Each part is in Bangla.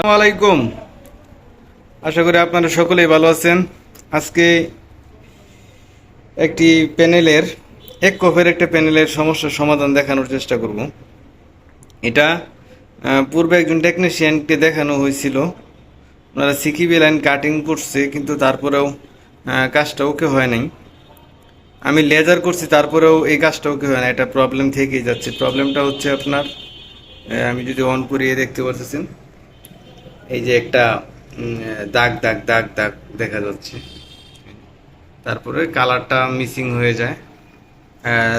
আলাইকুম। আশা করি আপনারা সকলেই ভালো আছেন। আজকে একটি প্যানেলের, এক কপের একটা প্যানেলের সমস্যার সমাধান দেখানোর চেষ্টা করব। এটা পূর্বে একজন টেকনিশিয়ানকে দেখানো হয়েছিল। ওনারা সিকিবি লাইন কাটিং করছে, কিন্তু তারপরেও কাজটা ওকে হয় নাই। আমি লেজার করছি, তারপরেও এই কাজটা ওকে হয় না। এটা প্রবলেম থেকেই যাচ্ছে। প্রবলেমটা হচ্ছে আপনার আমি যদি অন করিয়ে দেখতে পাচ্ছেন এই যে একটা দাগ দাগ দাগ দাগ দেখা যাচ্ছে। তারপরে কালারটা মিসিং হয়ে যায়।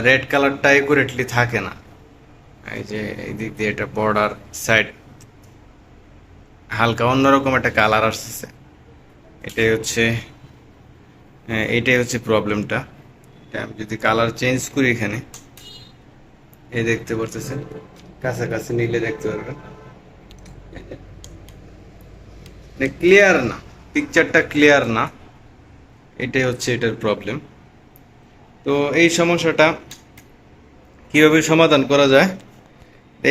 রেড কালারটা একুরেটলি থাকে না। এই যে এই দিক দিয়ে এটা বর্ডার সাইড হালকা অন্যরকম একটা কালার আসতেছে। এটাই হচ্ছে এটাই হচ্ছে প্রবলেমটা। এটা আমি যদি কালার চেঞ্জ করি এখানে, এই দেখতে পারতেছেন? কাছাকাছি নিলে দেখতে পারবেন। ক্লিয়ার না পিকচারটা ক্লিয়ার না, এটাই হচ্ছে এটার প্রবলেম তো এই সমস্যাটা কীভাবে সমাধান করা যায়?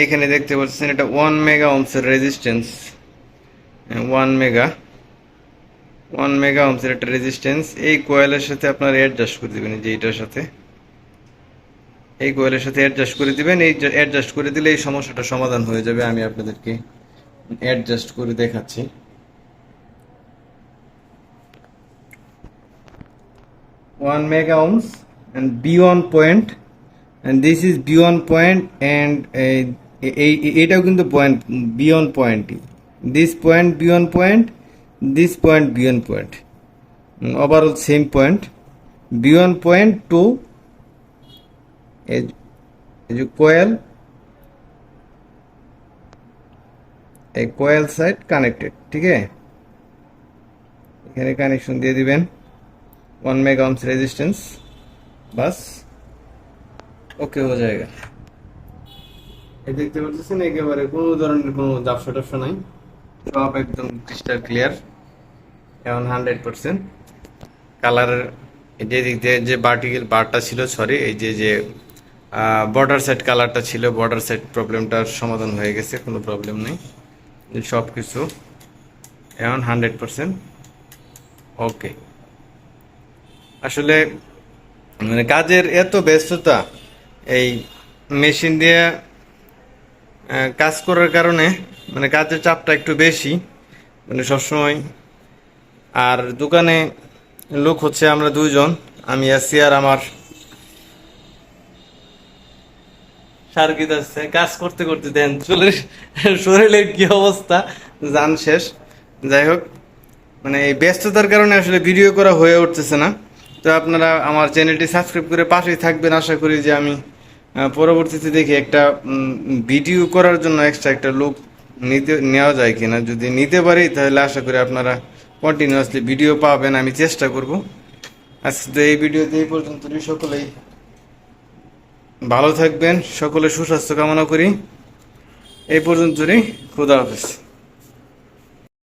এইখানে দেখতে পাচ্ছেন এটা one mega ওমসের resistance one mega one mega ওমসের একটা রেজিস্ট্যান্স এই কোয়েলের সাথে আপনার অ্যাডজাস্ট করে দিবেন যে এটার সাথে। এই কোয়েলের সাথে অ্যাডজাস্ট করে দিবেন, এই অ্যাডজাস্ট করে দিলে এই সমস্যাটা সমাধান হয়ে যাবে। আমি আপনাদেরকে অ্যাডজাস্ট করে দেখাচ্ছি। One mega ohms and b1 point, and this is b1 point and এটাও কিন্তু point beyond point this point beyond point this point beyond point overall same point beyond point to যে কোয়েল এই কোয়েল সাইড কানেক্টেড ঠিক আছে? এখানে কানেকশন দিয়ে দিবেন। वन मेगा ohms रेजिस्टेंस बस ওকে হয়ে যায়গা এই দেখতে পাচ্ছেন একেবারে কোনো ধরনের কোনো জাপসা টাপসা নাই সব একদম ক্রিস্টাল ক্লিয়ার এখন হান্ড্রেড পার্সেন্ট কালারের যে দিক দিয়ে যে বার্টিকেল বারটা ছিল সরি এই যে যে বর্ডার সেট কালারটা ছিল বর্ডার সেট প্রবলেমটার সমাধান হয়ে গেছে কোনো প্রবলেম নেই সব কিছু এখন হান্ড্রেড পার্সেন্ট ওকে আসলে মানে কাজের এত ব্যস্ততা এই মেশিন দিয়ে কাজ করার কারণে মানে কাজের চাপটা একটু বেশি মানে সবসময়। আর দোকানে লোক হচ্ছে আমরা দুইজন, আমি আছি আর আমার। সার্কিট আছে, কাজ করতে করতে দেন, চলে শরীরের কি অবস্থা জান শেষ। যাই হোক মানে এই ব্যস্ততার কারণে আসলে ভিডিও করা হয়ে উঠতেছে না। তো আপনারা আমার চ্যানেলটি সাবস্ক্রাইব করে পাশেই থাকবেন। আশা করি যে আমি পরবর্তীতে দেখি একটা ভিডিও করার জন্য এক্সট্রা একটা লুক নিতে, নেওয়া যায় কিনা। যদি নিতে পারি, তাহলে আশা করি আপনারা কন্টিনিউয়াসলি ভিডিও পাবেন। আমি চেষ্টা করব। আজকে এই ভিডিওতে এই পর্যন্তই। সকলেই ভালো থাকবেন। সকলে সুস্বাস্থ্য কামনা করি। এই পর্যন্তই। খুদা হাফেজ।